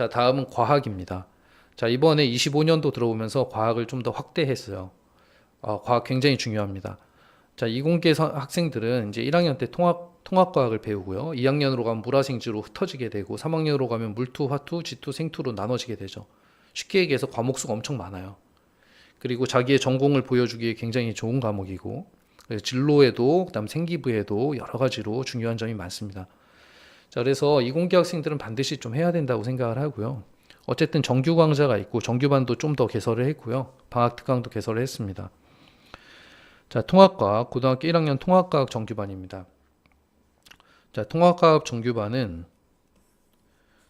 자, 다음은 과학입니다. 자, 이번에 25년도 들어오면서 과학을 좀 더 확대했어요. 어, 과학 굉장히 중요합니다. 자, 이공계 서- 학생들은 이제 1학년 때 통합 통합과학을 배우고요. 2학년으로 가면 물화생지로 흩어지게 되고 3학년으로 가면 물투, 화투, 지투, 생투로 나눠지게 되죠. 쉽게 얘기해서 과목 수가 엄청 많아요. 그리고 자기의 전공을 보여주기에 굉장히 좋은 과목이고 진로에도 그다음 생기부에도 여러 가지로 중요한 점이 많습니다. 자, 그래서 이공계 학생들은 반드시 좀 해야 된다고 생각을 하고요. 어쨌든 정규 강좌가 있고 정규반도 좀 더 개설을 했고요. 방학 특강도 개설을 했습니다. 자, 통합과학 고등학교 1학년 통합과학 정규반입니다. 자, 통합과학 정규반은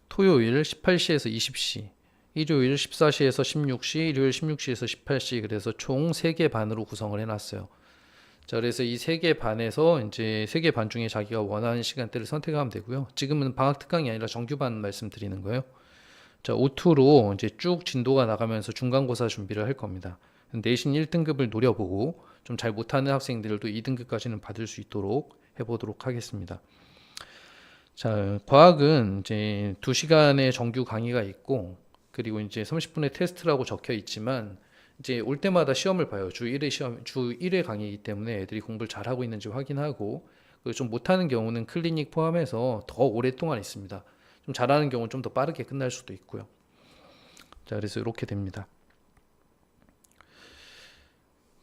토요일 18시에서 20시, 일요일 14시에서 16시, 일요일 16시에서 18시 그래서 총 3개 반으로 구성을 해 놨어요. 자, 그래서 이 세 개 반에서 이제 세 개 반 중에 자기가 원하는 시간대를 선택하면 되고요. 지금은 방학 특강이 아니라 정규반 말씀드리는 거예요. 자, 오투로 이제 쭉 진도가 나가면서 중간고사 준비를 할 겁니다. 내신 1등급을 노려보고 좀 잘 못하는 학생들도 2등급까지는 받을 수 있도록 해보도록 하겠습니다. 자, 과학은 이제 2시간의 정규 강의가 있고 그리고 이제 30분의 테스트라고 적혀 있지만 이제 올 때마다 시험을 봐요. 주 1회 시험, 주 1회 강의이기 때문에 애들이 공부를 잘하고 있는지 확인하고 좀 못하는 경우는 클리닉 포함해서 더 오랫동안 있습니다. 좀 잘하는 경우는 좀 더 빠르게 끝날 수도 있고요. 자, 그래서 이렇게 됩니다.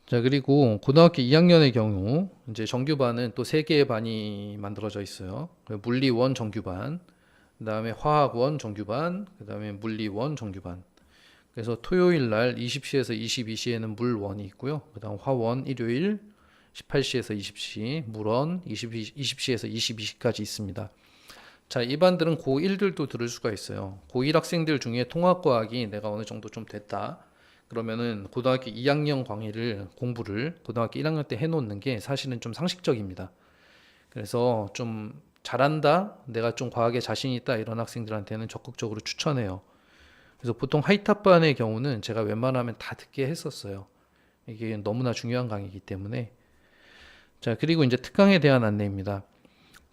자, 그리고 고등학교 2학년의 경우 이제 정규반은 또 세 개의 반이 만들어져 있어요. 물리 1 정규반, 그다음에 화학 1 정규반, 그다음에 물리 1 정규반. 그래서 토요일 날 20시에서 22시에는 물 1이 있고요. 그다음 화1 일요일 18시에서 20시, 물1 20, 20시에서 22시까지 있습니다. 자, 이 반들은 고1들도 들을 수가 있어요. 고1 학생들 중에 통합과학이 내가 어느 정도 좀 됐다. 그러면은 고등학교 2학년 강의를 공부를 고등학교 1학년 때 해놓는 게 사실은 좀 상식적입니다. 그래서 좀 잘한다, 내가 좀 과학에 자신 있다 이런 학생들한테는 적극적으로 추천해요. 그래서 보통 하이탑반의 경우는 제가 웬만하면 다 듣게 했었어요. 이게 너무나 중요한 강의이기 때문에. 자, 그리고 이제 특강에 대한 안내입니다.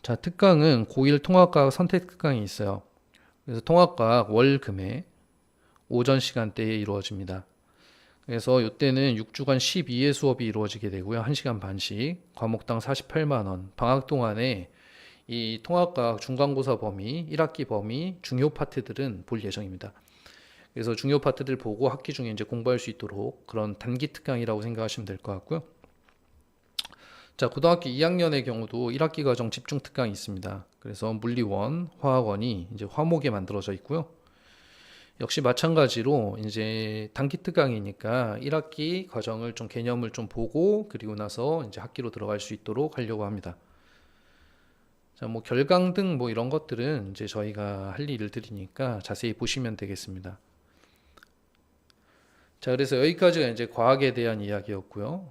자, 특강은 고1 통합과학 선택 특강이 있어요. 그래서 통합과학 월 금에 오전 시간대에 이루어집니다. 그래서 이때는 6주간 12회 수업이 이루어지게 되고요. 1시간 반씩 과목당 48만 원. 방학 동안에 이 통합과학 중간고사 범위, 1학기 범위, 중요 파트들은 볼 예정입니다. 그래서 중요 파트들 보고 학기 중에 이제 공부할 수 있도록 그런 단기 특강이라고 생각하시면 될 것 같고요. 자, 고등학교 2학년의 경우도 1학기 과정 집중 특강이 있습니다. 그래서 물리원, 화학원이 이제 화목에 만들어져 있고요. 역시 마찬가지로 이제 단기 특강이니까 1학기 과정을 좀 개념을 좀 보고 그리고 나서 이제 학기로 들어갈 수 있도록 하려고 합니다. 자, 뭐 결강 등 뭐 이런 것들은 이제 저희가 할 일을 드리니까 자세히 보시면 되겠습니다. 자, 그래서 여기까지가 이제 과학에 대한 이야기였고요.